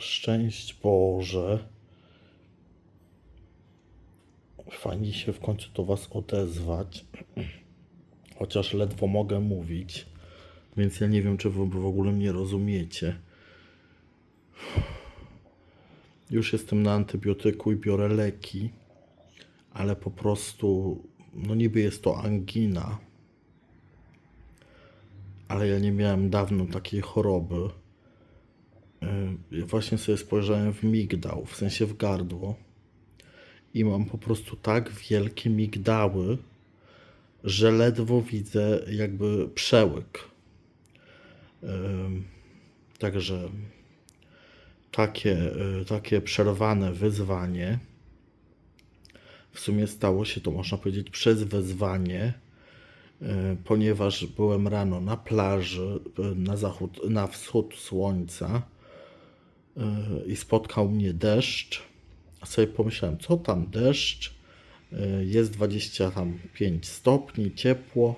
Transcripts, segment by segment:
Szczęść Boże. Fajnie się w końcu do Was odezwać. Chociaż ledwo mogę mówić. Więc ja nie wiem, czy Wy w ogóle mnie rozumiecie. Już jestem na antybiotyku i biorę leki. Ale po prostu, no niby jest to angina. Ale ja nie miałem dawno takiej choroby. Ja właśnie sobie spojrzałem w migdał, w sensie w gardło. I mam po prostu tak wielkie migdały, że ledwo widzę jakby przełyk. Ym, Także takie, y, takie przerwane wyzwanie. W sumie stało się to, można powiedzieć, przez wezwanie, ponieważ byłem rano na plaży, na zachód, na wschód słońca i spotkał mnie deszcz. A sobie pomyślałem, co tam deszcz? Y, Jest 25 stopni, ciepło.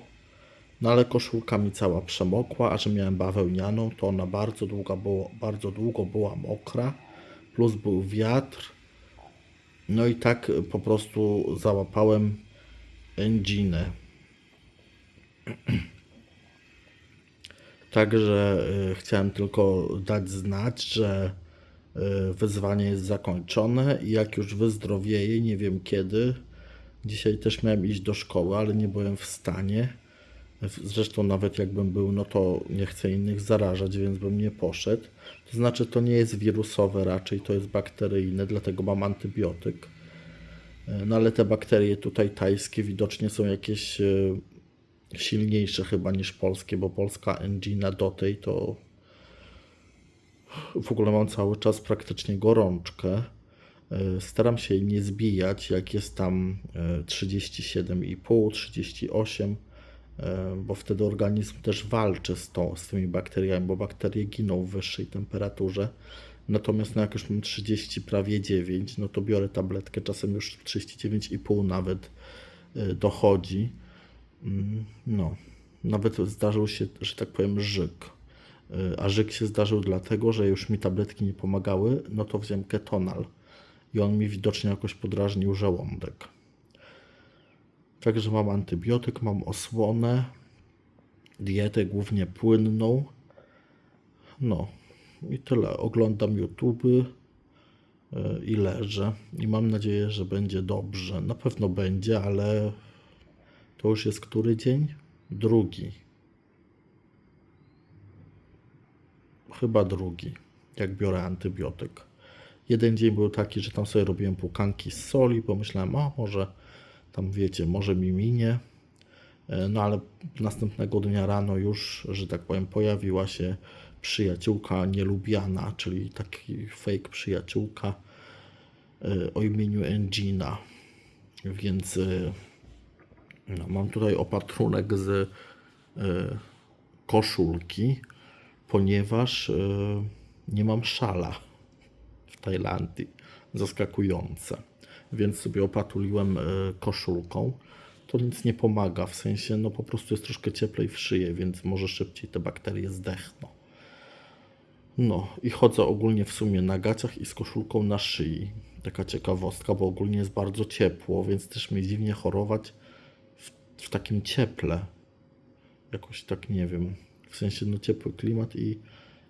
No ale koszulka mi cała przemokła, a że miałem bawełnianą, to ona bardzo długo, było, bardzo długo była mokra, plus był wiatr. No i tak po prostu załapałem enginę. Także y, chciałem tylko dać znać, że wyzwanie jest zakończone i jak już wyzdrowieję, nie wiem kiedy. Dzisiaj też miałem iść do szkoły, ale nie byłem w stanie. Zresztą nawet jakbym był, no to nie chcę innych zarażać, więc bym nie poszedł. To znaczy to nie jest wirusowe raczej, to jest bakteryjne, dlatego mam antybiotyk. E, No ale te bakterie tutaj tajskie widocznie są jakieś e, silniejsze chyba niż polskie, bo polska angina do tej to w ogóle mam cały czas praktycznie gorączkę. E, Staram się jej nie zbijać, jak jest tam e, 37,5, 38, e, bo wtedy organizm też walczy z, z tymi bakteriami, bo bakterie giną w wyższej temperaturze. Natomiast no jak już mam 30, prawie 9, no to biorę tabletkę, czasem już 39,5 nawet e, dochodzi. Mm, No, nawet zdarzył się, że tak powiem, żyk. Y, A żyk się zdarzył dlatego, że już mi tabletki nie pomagały, no to wziąłem ketonal. I on mi widocznie jakoś podrażnił żołądek. Także mam antybiotyk, mam osłonę, dietę głównie płynną. No i tyle. Oglądam YouTube i leżę. I mam nadzieję, że będzie dobrze. Na pewno będzie, ale to już jest który dzień? Drugi. Chyba drugi, jak biorę antybiotyk. Jeden dzień był taki, że tam sobie robiłem pukanki z soli, pomyślałem, a może tam wiecie, może mi minie. E, No ale następnego dnia rano już, że tak powiem, pojawiła się przyjaciółka nielubiana, czyli taki fake przyjaciółka e, o imieniu Engina. Więc e, no, mam tutaj opatrunek z koszulki, ponieważ e, nie mam szala w Tajlandii. Zaskakujące. Więc sobie opatuliłem e, koszulką. To nic nie pomaga, w sensie no po prostu jest troszkę cieplej w szyję, więc może szybciej te bakterie zdechną. No i chodzę ogólnie w sumie na gaciach i z koszulką na szyi. Taka ciekawostka, bo ogólnie jest bardzo ciepło, więc też mi dziwnie chorować w, w takim cieple. Jakoś tak nie wiem. W sensie no ciepły klimat i,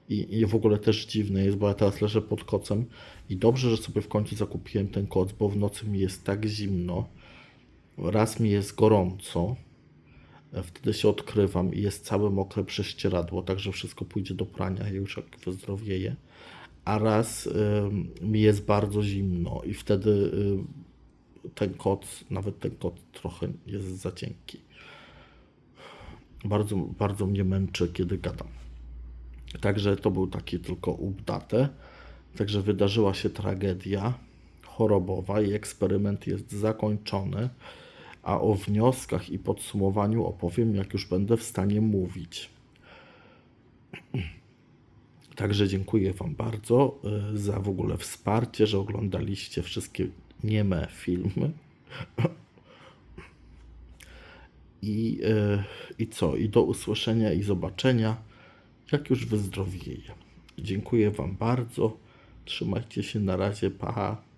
i, i w ogóle też dziwne jest, bo ja teraz leżę pod kocem i dobrze, że sobie w końcu zakupiłem ten koc, bo w nocy mi jest tak zimno. Raz mi jest gorąco, wtedy się odkrywam i jest całe mokre prześcieradło, także wszystko pójdzie do prania już jak wyzdrowieje. A raz ym, mi jest bardzo zimno i wtedy y, ten koc, nawet ten koc trochę jest za cienki. Bardzo, bardzo mnie męczy, kiedy gadam. Także to był taki tylko update. Także wydarzyła się tragedia chorobowa i eksperyment jest zakończony. A o wnioskach i podsumowaniu opowiem, jak już będę w stanie mówić. Także dziękuję Wam bardzo y, za w ogóle wsparcie, że oglądaliście wszystkie nieme filmy. I, y, I co? I do usłyszenia i zobaczenia, jak już wyzdrowieję. Dziękuję Wam bardzo. Trzymajcie się na razie, pa.